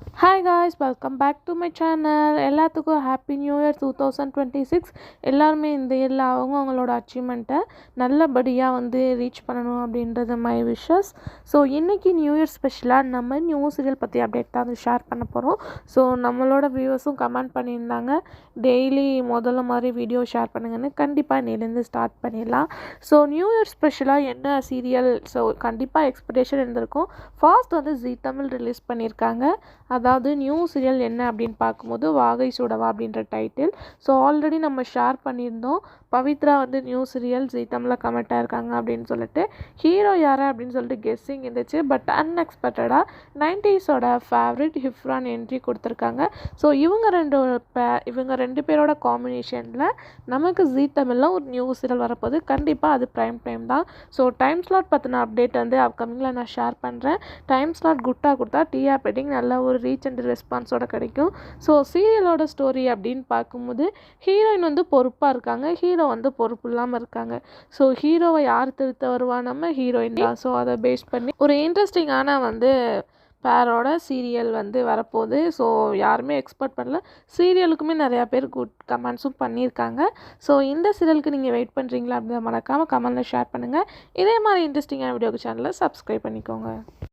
Hi guys welcome back to my channel எல்லாத்துக்கும் happy new year two thousand twenty six எல்லாருமே இந்த இயரில் அவங்க அவங்களோட அச்சீவ்மெண்ட்டை நல்லபடியாக வந்து ரீச் பண்ணணும் அப்படின்றது மை விஷஸ் ஸோ இன்றைக்கி நியூ இயர் ஸ்பெஷலாக நம்ம நியூ சீரியல் பற்றி அப்டேட் தான் வந்து ஷேர் பண்ண போகிறோம் ஸோ நம்மளோட வியூவர்ஸும் கமெண்ட் பண்ணியிருந்தாங்க. டெய்லி முதல்ல மாதிரி வீடியோ ஷேர் பண்ணுங்கன்னு கண்டிப்பாக இன்னிலேருந்து ஸ்டார்ட் பண்ணிடலாம். ஸோ நியூ இயர் ஸ்பெஷலாக என்ன சீரியல் ஸோ கண்டிப்பாக எக்ஸ்பெக்டேஷன் இருந்திருக்கும். ஃபாஸ்ட் வந்து ஜீ தமிழ் ரிலீஸ் பண்ணியிருக்காங்க. அதாவது நியூ சீரியல் என்ன அப்படின்னு பார்க்கும்போது வாகை சுடவா அப்படின்ற டைட்டில் ஸோ ஆல்ரெடி நம்ம ஷேர் பண்ணியிருந்தோம். பவித்ரா வந்து நியூ சீரியல் ஜீதமில் தமிழில் கமெண்ட் ஆயிருக்காங்க அப்படின்னு சொல்லிட்டு. ஹீரோ யார் அப்படின்னு சொல்லிட்டு கெஸ்ஸிங் இருந்துச்சு. பட் அன்எக்ஸ்பெக்டடாக நைன்டிஸோட ஃபேவரட் ஹிஃப்ரான் என்ட்ரி கொடுத்துருக்காங்க. ஸோ இவங்க ரெண்டு பே இவங்க ரெண்டு பேரோட காம்பினேஷனில் நமக்கு ஜீ தமிழில் ஒரு நியூ சீரியல் வரப்போகுது. கண்டிப்பாக அது ப்ரைம் டைம் தான். ஸோ டைம் ஸ்லாட் பற்றின அப்டேட் வந்து அப்கமிங்கில் நான் ஷேர் பண்ணுறேன் டைம் ஸ்லாட் குட்டாக கொடுத்தா டிஆர் ரேட்டிங் நல்ல ஒரு ரீச் அண்ட் ரெஸ்பான்ஸோட கிடைக்கும். ஸோ சீரியலோட ஸ்டோரி அப்படின்னு பார்க்கும்போது ஹீரோயின் வந்து பொறுப்பாக இருக்காங்க. ஹீரோ வந்து பொறுப்பு இல்லாமல் இருக்காங்க. ஸோ ஹீரோவை யார் திருத்த வருவா? நம்ம ஹீரோயின் தான். ஸோ அதை பேஸ் பண்ணி ஒரு இன்ட்ரெஸ்டிங்கான வந்து பேரோட சீரியல் வந்து வரப்போகுது. ஸோ யாருமே எக்ஸ்பெக்ட் பண்ணல. சீரியலுக்குமே நிறையா பேர் குட் கமெண்ட்ஸும் பண்ணியிருக்காங்க. ஸோ இந்த சீரியலுக்கு நீங்கள் வெயிட் பண்ணுறீங்களா அப்படின்னு மறக்காமல் கமெண்ட்டில் ஷேர் பண்ணுங்கள் இதே மாதிரி இன்ட்ரெஸ்டிங்கான வீடியோக்கு சேனலை சப்ஸ்கிரைப் பண்ணிக்கோங்க.